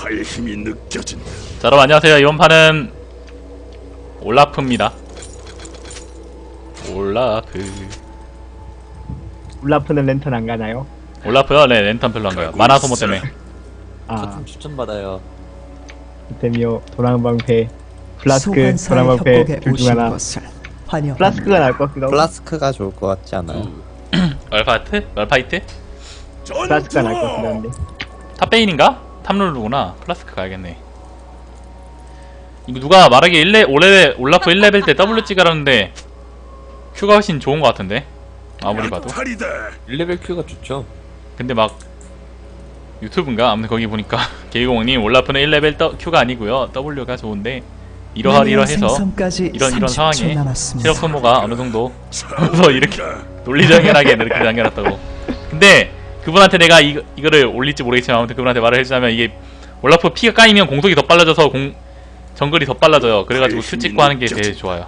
파의 힘이 느껴진다. 자 여러분 안녕하세요 이번 판은 올라프입니다 올라프 울라프는 랜턴 안 가나요? 올라프요? 네 랜턴 별로 안 가요 만화 소모 때문에 아, 좀 추천받아요. 데미오, 도랑방패, 플라스크, 도랑방패 둘 중 하나. 플라스크가 나을 것 같기도 하고. 플라스크가 좋을 것 같지 않아요? 얼파이트? 얼파이트? 플라스크가 나을 것 같기도 한데. 탑베인인가? 탑룰루구나 플라스크 가야겠네 이거 누가 말하기 1레, 5레벨, 올라프 1레벨 때 W 찍으라는데 큐가 훨씬 좋은 것 같은데 아무리 봐도 약탈이다. 1레벨 큐가 좋죠. 근데 막 유튜브인가? 아무튼 거기 보니까 개이공님 올라프는 1레벨 떠, Q가 아니고요 W가 좋은데 이러하이러해서 이런 이런 30초 상황에. 체력 소모가 어느 정도 그래서 이렇게 논리정연하게 이렇게 남겨놨다고 근데 그분한테 내가 이, 이거를 올릴지 모르겠지만 아무튼 그분한테 말을 해주자면 이게 올라프 피가 까이면 공속이 더 빨라져서 공 정글이 더 빨라져요 그래가지고 큐 찍고 하는 게 제일 좋아요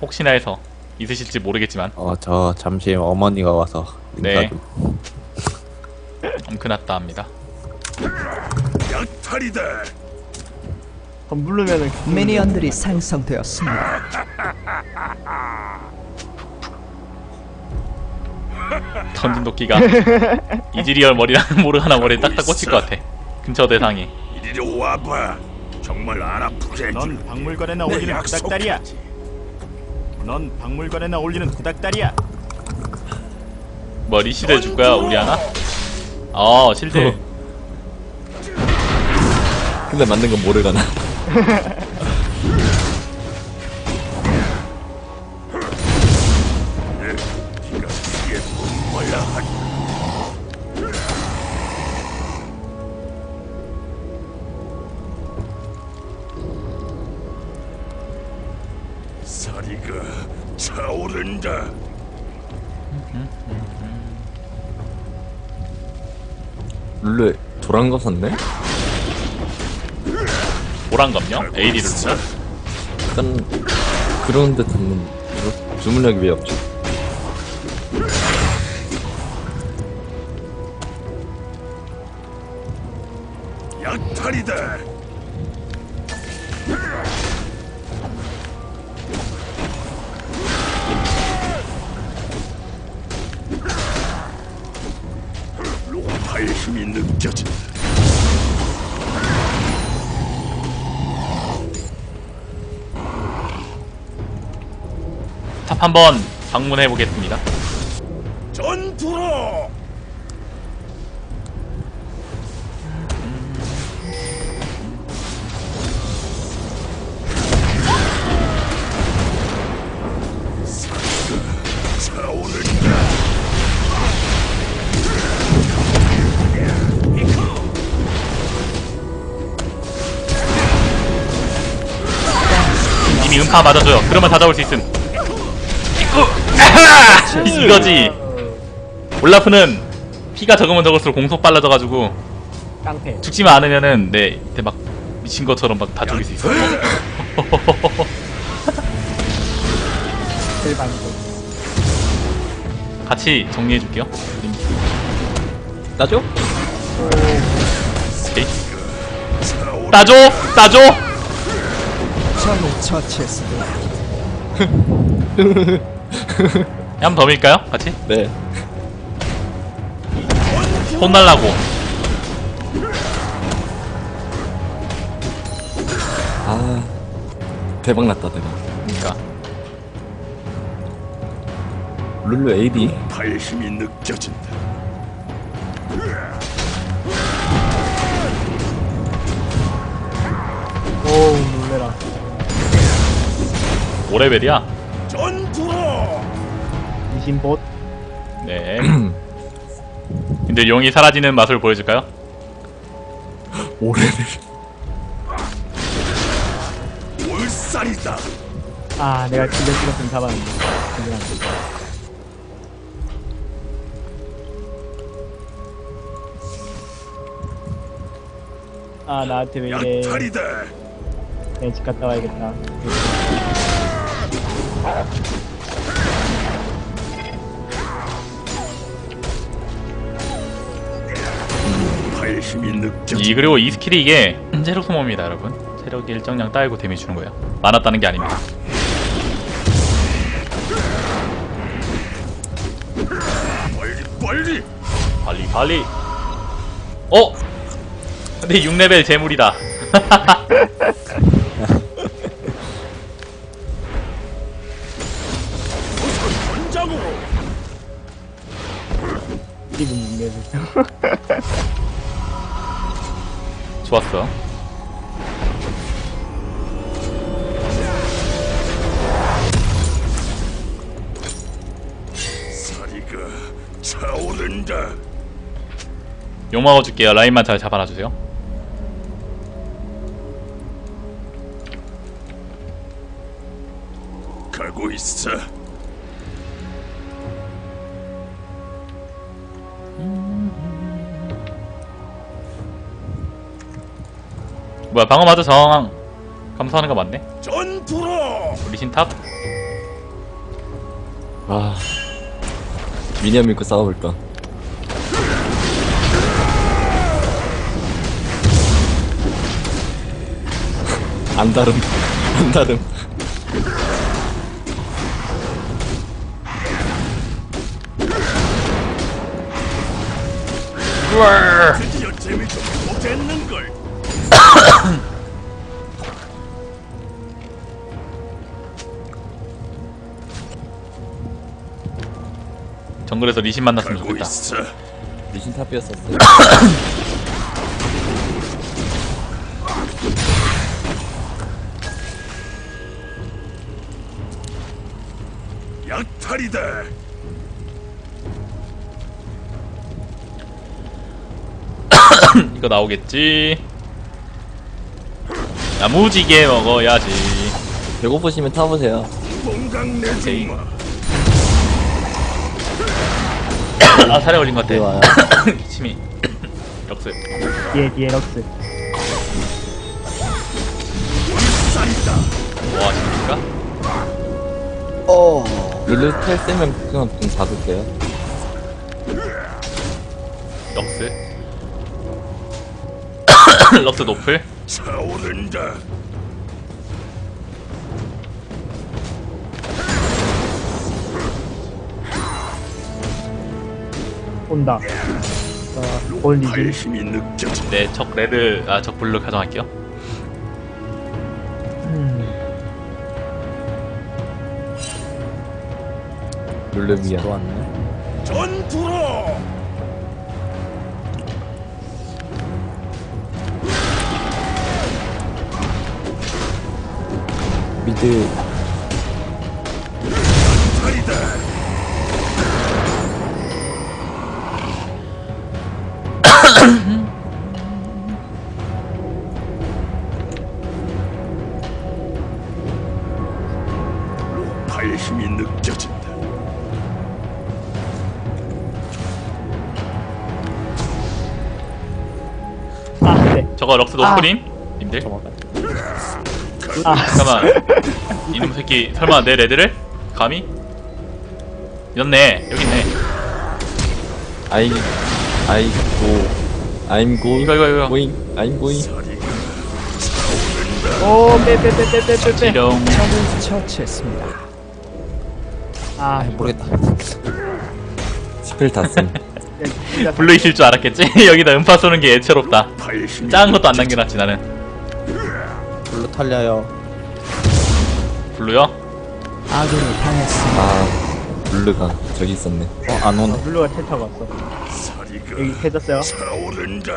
혹시나 해서 있으실지 모르겠지만 어, 저 잠시 어머니가 와서 인사 네. 좀. 엄크났다 합니다 약탈이다. 덤블르면은 미니언들이 생성되었습니다. 던진 도끼가 이즈리얼 머리랑 모르가나 머리에 딱딱 꽂힐 것 같아 근처 대상이 이리로 와봐. 정말 안 아프게 해줄. 넌 박물관에나 내 올리는 약속. 구닥다리야. 넌 박물관에나 올리는 구닥다리야. 뭐 리시드 해줄 거야 우리 하나? 어 실드 근데 만든 건 모르가나. 도란 거 샀네? 보란 검요? AD를 누나? 약간 그런 듯한 주- 주문력이 왜 없지? 한번 방문해 보겠습니다. 전투로! 이미 음파 맞아줘요. 그러면 다 잡을 수 있음 아하! 이거지 올라프는 피가 적으면 적을수록 공속 빨라져가지고 깡패. 죽지만 않으면은 네 이때 막 미친 것처럼 막 다 죽일 수 있어 일반고. 같이 정리해 줄게요 나죠? 오케이 차오른다. 따줘! 따줘! 적을 처치했습니다. 한번 더 밀까요? 같이? 네. 손 날라고 아 대박 났다 대박. 그니까 룰루 AD? 파의 힘이 느껴진다. 오우, 놀래라. 5레벨이야? 이신봇. 네 근데 용이 사라지는 맛을 보여줄까요? 오레벨. 울살이다. 아, 내가 진짜 찍었으면 잡았는데. 죄송합니다. 아, 나한테 왜 이래. 약탈이다. 그냥 집 갔다 와야겠다. 이 그리고 이 스킬이 이게 체력 소모입니다 여러분. 체력이 일정량 따이고 데미지 주는 거예요. 많았다는 게 아닙니다. 빨리 빨리. 빨리 빨리. 어? 근데 6레벨 재물이다 좋았어. 사리가 차오른다. 욕 먹어줄게요. 라인만 잘 잡아놔주세요 뭐야 방어 맞아 저항 감소하는 거 맞네 전투로. 리신탑? 아 미니언 믿고 싸워볼까 안 다름 안 다름 드디어 재미 좀 보겠는 걸. 정글에서 리신 만났으면 좋겠다 있어. 리신 탑이었었어요 약탈이다. 이거 나오겠지 야무지게 먹어야지 배고프시면 타보세요 공강 내주마. 아 살에 걸린 것. 같아 침이 역습 뒤에 뒤에 럭스. 산다. 뭐 하십니까? 룰루 텔 쓰면 그냥 좀 잡을게요 럭스 럭스 노플 차오른다. 온다. 자, 올. 힘이 느껴져. 네적 레드 아 적 블루 가져갈게요 음, 룰루 미야 또 왔네 전투로. 미드 저거 럭스 노플임 님들? 아, 잠깐만. 이놈 새끼 설마 내 레드를? 감히? 였네. 여기 있네. 아이 아이 고. I'm go 이거, 이거, 이거. going I'm going 오, 빼, 빼, 빼, 빼, 빼, 빼, 빼. 지령 적을 처치했습니다. 아, 모르겠다. 스펠 탔음 진짜 블루 있을 줄 알았겠지? 여기다 음파 쏘는 게 애처롭다 작은 것도 안 남겨놨지 나는 불로 털려요. 블루요? 아군이 당했습니다. 아 룰루가 저기 있었네 어, 안 오네. 블루가 텔 타고 왔어. 여기 해졌어요. 차오른다.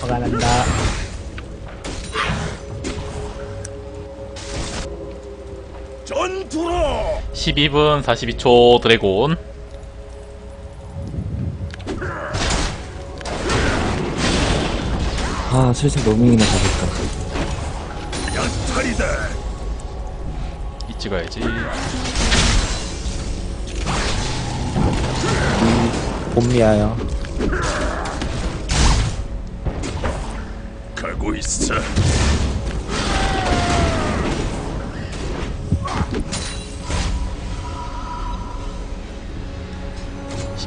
화가 난다. 12분 42초 드래곤 아 슬슬 로밍이나 가볼까. 이 찍어야지 봄미야요. 가고 있어.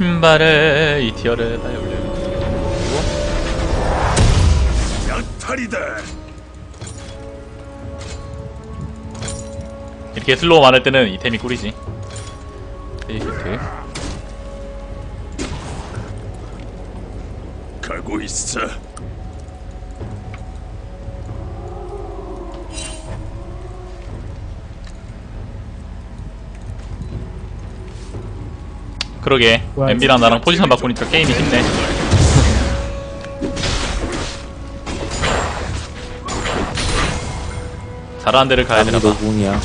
신발을 이 티어를 빨리 올려. 약탈이다. 이렇게 슬로우 많을 때는 이템이 꿀이지. 페이크트. 가고 있어. 그러게. 엠비랑 나랑 포지션 바꾸니까 게임이 쉽네. 잘하는 데를 가야 되나 봐. 노궁이야.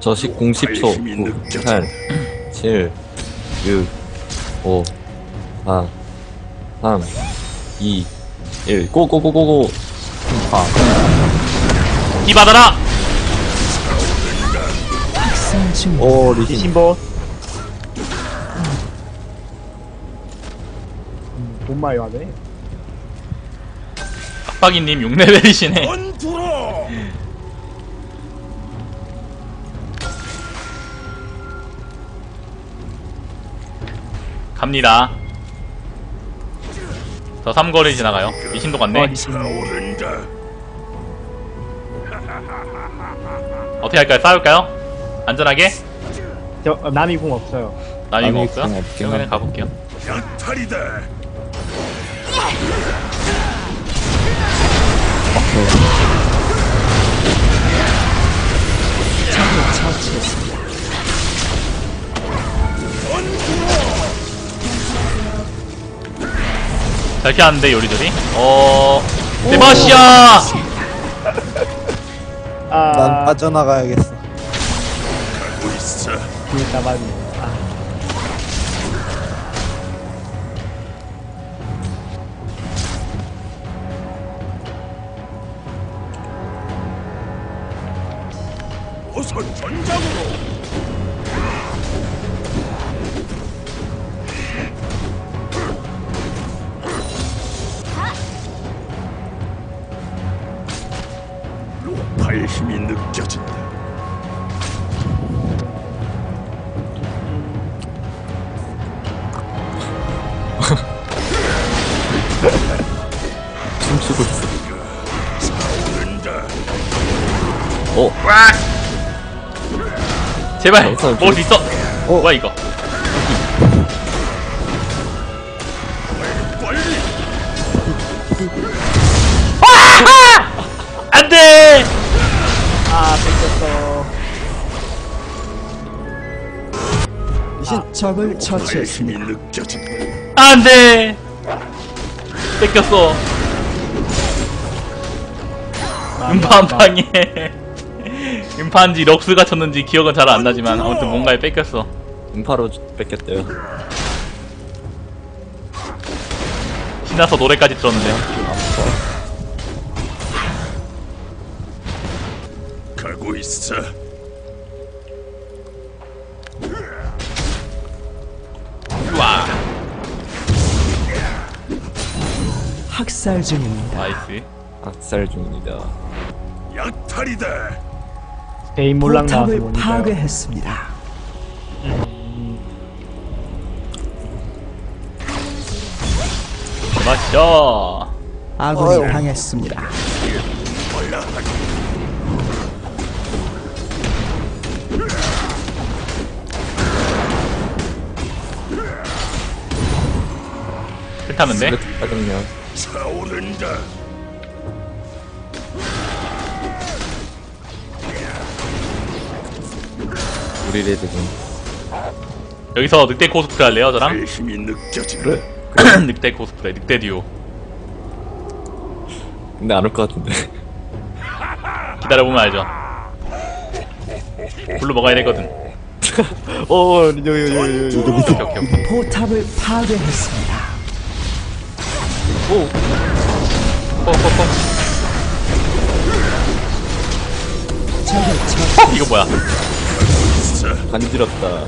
저식 공 10초 9 8 7 6 5 4 3 2 1 고고고고고 이 받아라! 학살 중오 리신. 신보. 음, 돈 많이 와네. 빡빡이님 6레벨이시네. 원투로. 갑니다. 저 삼거리 지나가요. 이신도 갔네. 어, 리신. 오른다. 어떻게 할까요? 싸울까요? 안전하게? 저 어, 남이 궁 없어요. 남이 거 남이 없어요? 궁 없긴 한데. 가볼게요. 약탈이다. 적을 처치했습니다. 잘 피하는데 요리조리? 어... 대마시야! 아, 난 빠져나가야겠어. 뒤에 따봤네. 아, 어서 전장으로. 제발! 먹을 수 있어! 뭐야 이거? 빨리. 안돼! 아, 뺏겼어. 적을 로파의 처치했습니다. 안돼! 뺏겼어. 음파 한 방에. 음파인지 럭스가 쳤는지 기억은 잘 안 나지만 아무튼 뭔가에 뺏겼어. 음파로 뺏겼대요 신나서 노래까지 들었는데. 가고 있어. 와 학살 중입니다. 나이스. 악살 중입니다 약탈이다. 대인 몰락 나와서 포탑을 보니까. 파괴했습니다. 마셔. 아군이 어휴. 당했습니다. 싫다면 돼? 스레트 빠졌냐 차오른다. 우리 레드군 여기서 늑대 코스프레 할래요 저랑? 힘이 느껴진다. 늑대 코스프레 늑대 듀오 근데 안 올 것 같은데 기다려보면 알죠 불로 먹어야 되거든 어 여기 오케이 오케이 오케이 포탑을 파괴했습니다. 뽀뽀뽀 적을. 어, 이거 뭐야 간지럽다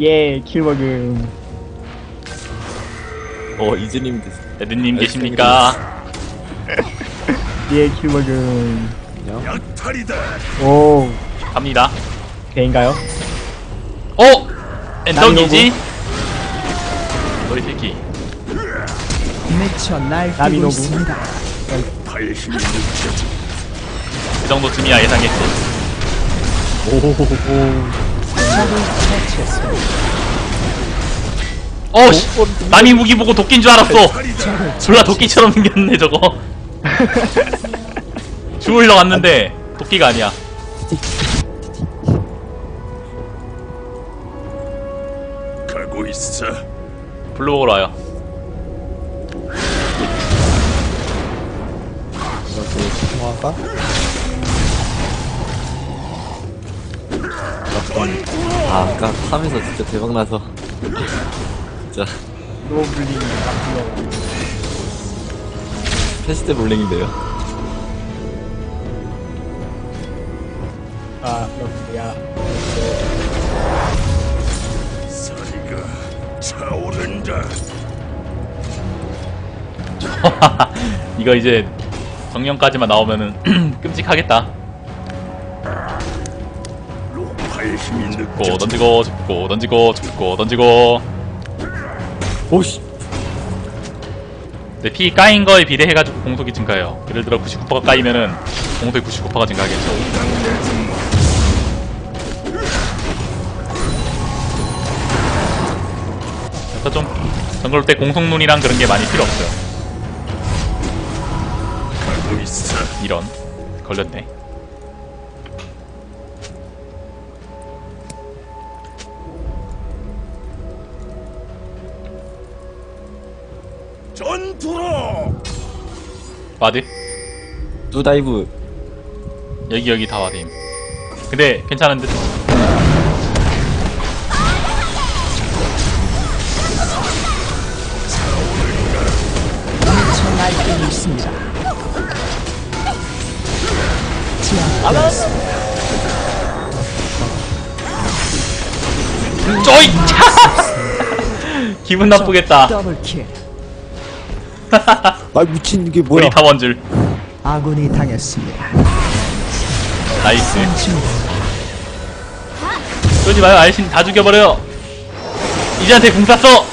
예, 킬 먹음. 어 이즈님 됐 레드님 계십니까? 예, 킬 먹음. 약탈이다. 오, 갑니다 대인가요? 어? 엔떡이지? 너희 새끼 미쳐 날뛰고 나미노부. 있습니다. 발심이 느껴지. 그 정도쯤이야 예상했지. 어 씨. 남이 무기 보고 도끼인 줄 알았어. 졸라 도끼처럼 생겼네 저거. 죽으러 왔는데 도끼가 아니야. 가고 있어. 블루 먹으러 와요. 이렇게 통화가? 아 아까 탐에서 진짜 대박나서. 진짜. 노블링 깜짝 패시드 볼링인데요. 아 역시야 사리가 차오른다. 이거 이제 정령까지만 나오면은 끔찍하겠다 발심이 고 느껴지. 던지고 죽고 던지고 죽고 던지고. 오씨. 근데 피 까인 거에 비례해가지고 공속이 증가해요. 예를 들어 99%가 까이면은 공속이 99%가 증가하겠죠. 그래서 좀 정글 때 공속눈이랑 그런 게 많이 필요 없어요. 있어. 이런. 걸렸네 와드 두 다이브 여기 여기 다 와드임 근데 괜찮은 듯 미쳐 날뛰고 있습니다. 제압되었습니다. 쪼이! 기분 나쁘겠다 더블킬. 아 미친 이게 뭐야? 우리 타원줄 아군이 당했습니다. 나이스 쏘지 마요 알신 다 죽여버려 이제한테 궁 쐈어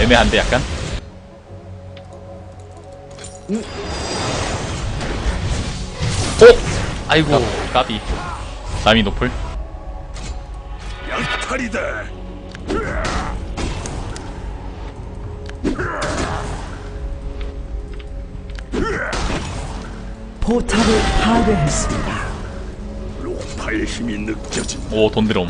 애매한데 약간 오! 아이고 까비 남이 노플 양탈이다. 포탑을 파괴했습니다. 발심이 느껴지. 오돈 들어옴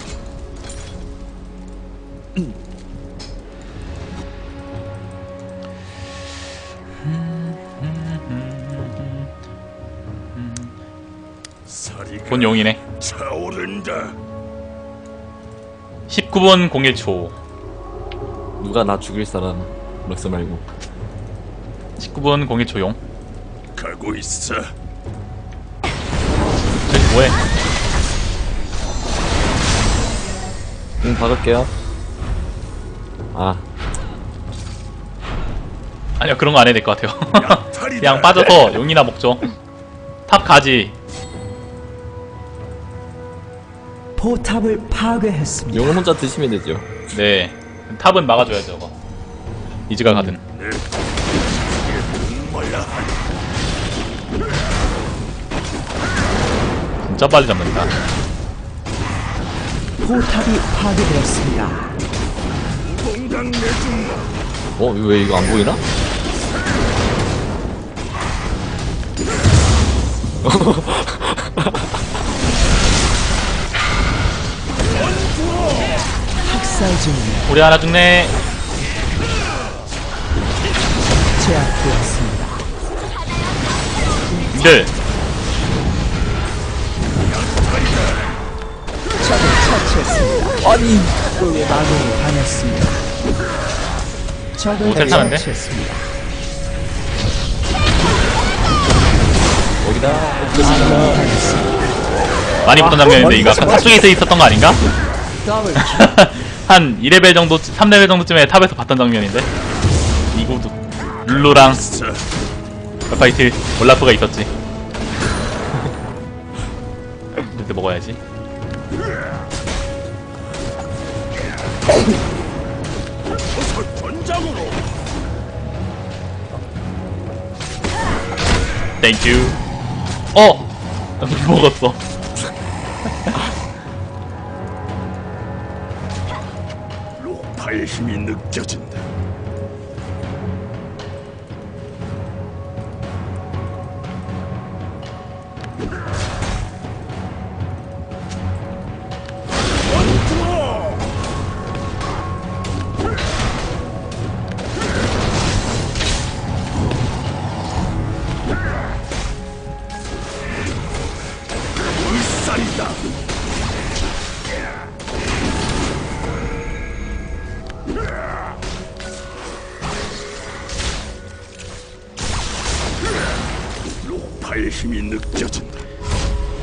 사리가 본 용이네 차오른다. 19분 01초. 누가 나 죽일 사람 럭스 말고. 19분 01초 용. 가고 있어. 저기 뭐해? 응 박을게요. 아. 아니요 그런 거 안 해도 될것 같아요. 그냥 빠져서 용이나 먹죠. 탑 가지 포탑을 파괴했습니다. 용을 혼자 드시면 되죠 네 탑은 막아줘야죠 저거 이즈가 가든 진짜 빨리 잡는다 포탑이 파괴되었습니다. 어? 왜 이거 안 보이나? 중입니다. 우리 하나 죽네 제압되었습니다. 니들 적을 처치했습니다. 아니, 아군이 당했습니다. 적을 오, 괜찮은데? 처치했습니다. 여기다 아군이 당했습니다. 많이 보던 장면인데 이거 아까 탑쪽에서 있었던 거 아닌가? 더블 한 2레벨 정도 3레벨 정도쯤에 탑에서 봤던 장면인데 이구도 룰루랑. 파이트 올라프가 있었지 때 먹어야지. 땡큐. 어! 먹었어. 록파의 힘이 느껴진다.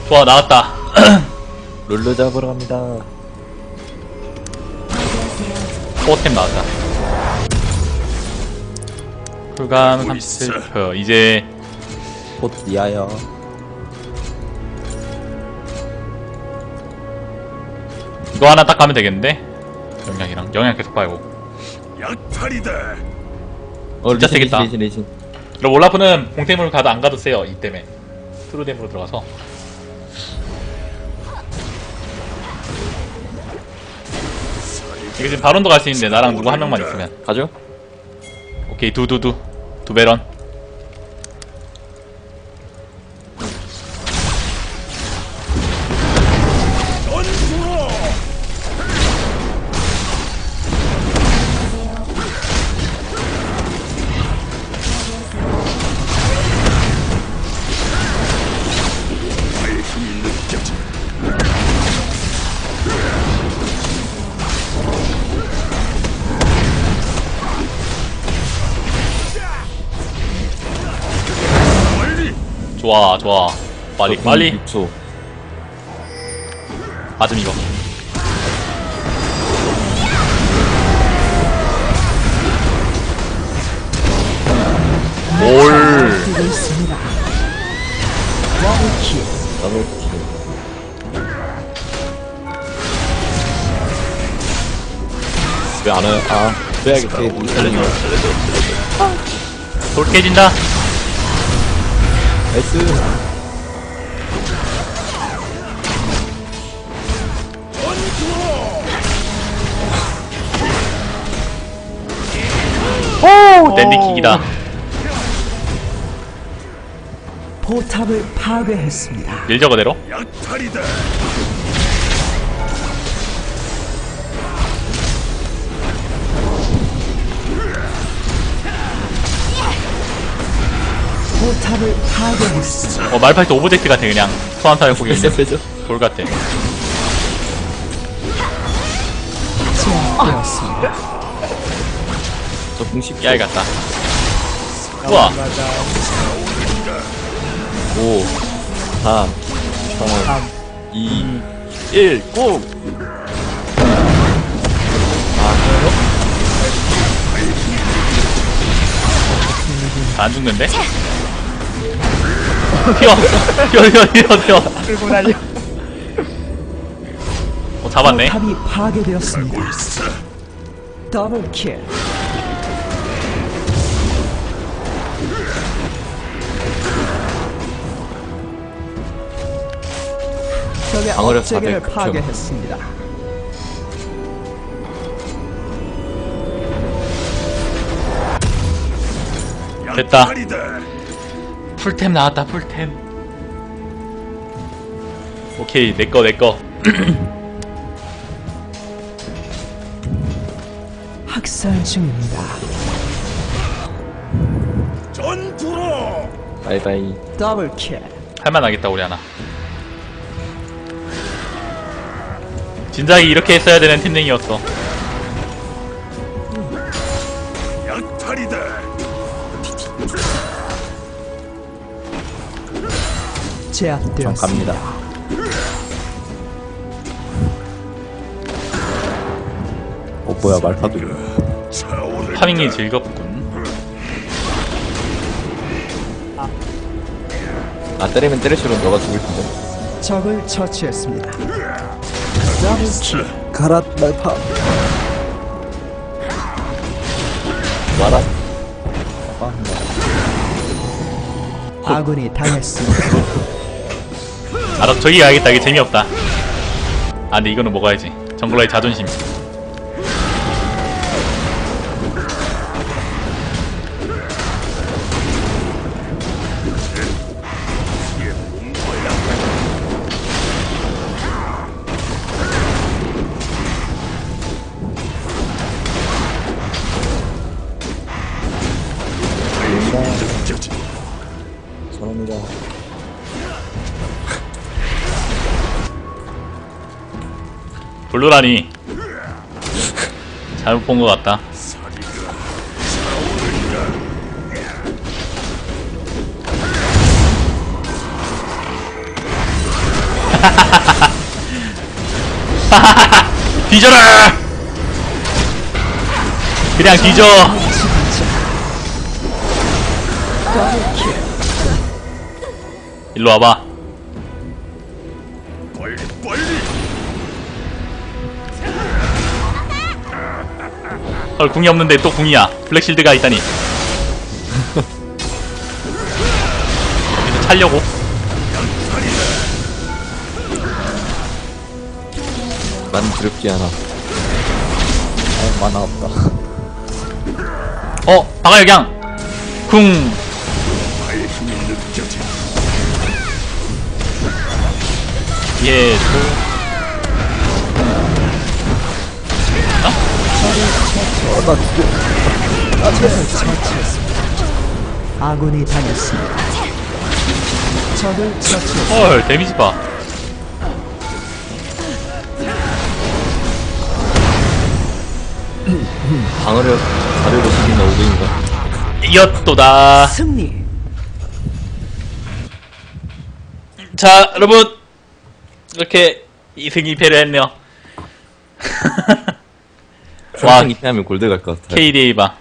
좋아, 나왔다. 룰루 잡으러 갑니다. 포템 나왔다. 쿨감 보고 37%. 이제 곧 리아야. 이거 하나 딱 가면 되겠는데? 영양이랑. 영양 계속 빨고. 약탈이다. 어, 진짜 세겠다. 리신, 리신, 리신. 그럼 올라프는 공템으로 가도 안 가도 세요. 이 때문에. 트루뎀으로 들어가서. 이거 지금 바론도 갈 수 있는데 나랑 누구 한 명만 있으면. 가죠? 오케이 두두두 두베런 빨리 빨리 6초. 맞음 이거 올. 더블 킬. 왜안 와요? 아, 빼야겠다. 살려줘. 돌 깨진다 나이스. 오 댄디킥이다 포탑을 파괴했습니다. 밀저 그대로 약탈이다. 포탑을 파괴했습니다. 어 말파이트 오브젝트 같아 그냥 소환사의 빼죠, 빼죠. 돌 같아 제압되었습니다. 저 공식 깨알 같다 우와. 5, 4, 3, 2, 1, 고! 안 죽는데? 튀어 튀어 튀어 튀어 튀어 끌고 달려. 어 잡았네 포탑이 파괴되었습니다. 있어. 더블 킬. 적의 방어력 업체계를 400 파괴했습니다. 됐다. 풀템 나왔다 풀템 오케이 내꺼 내꺼 학살 중입니다. 전투로. 바이바이. 더블 킬. 할만하겠다 우리 하나 진작에 이렇게 했어야 되는 팀링이었어 약탈이다. 전 제압되었습니다. 갑니다. 어, 뭐야, 말파도. 차오를. 파밍이 즐겁군 아, 때리면 때릴수록 너가 죽을 텐데. 적을 처치했습니다. 가라 날파. 와라. 아군이 당했습니다. 알아 저기 가야겠다. 이게 재미없다. 아 근데 이거는 먹어야지. 정글러의 자존심 블루라니. 잘못 본 것 같다. 뒤져라! 그냥 뒤져. 일로 와봐 헐 궁이 없는데 또 궁이야. 블랙실드가 있다니. 여기서 찰려고. 난 두렵지 않아. 아 만화 없다. 어 방아역양. 궁 힘이 느껴져 예, 또. 아군이 당했습니다. 적을 처치했습니다. 헐, 데미지 봐. 방어력 자료로 숙이나 오브인가. 이겼도다. 승리. 자, 여러분. 이렇게 2승 2패를 했네요. 와, 와, 2패하면 골드 갈 것 같아. KDA 봐.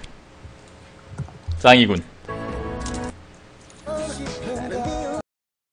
짱이군.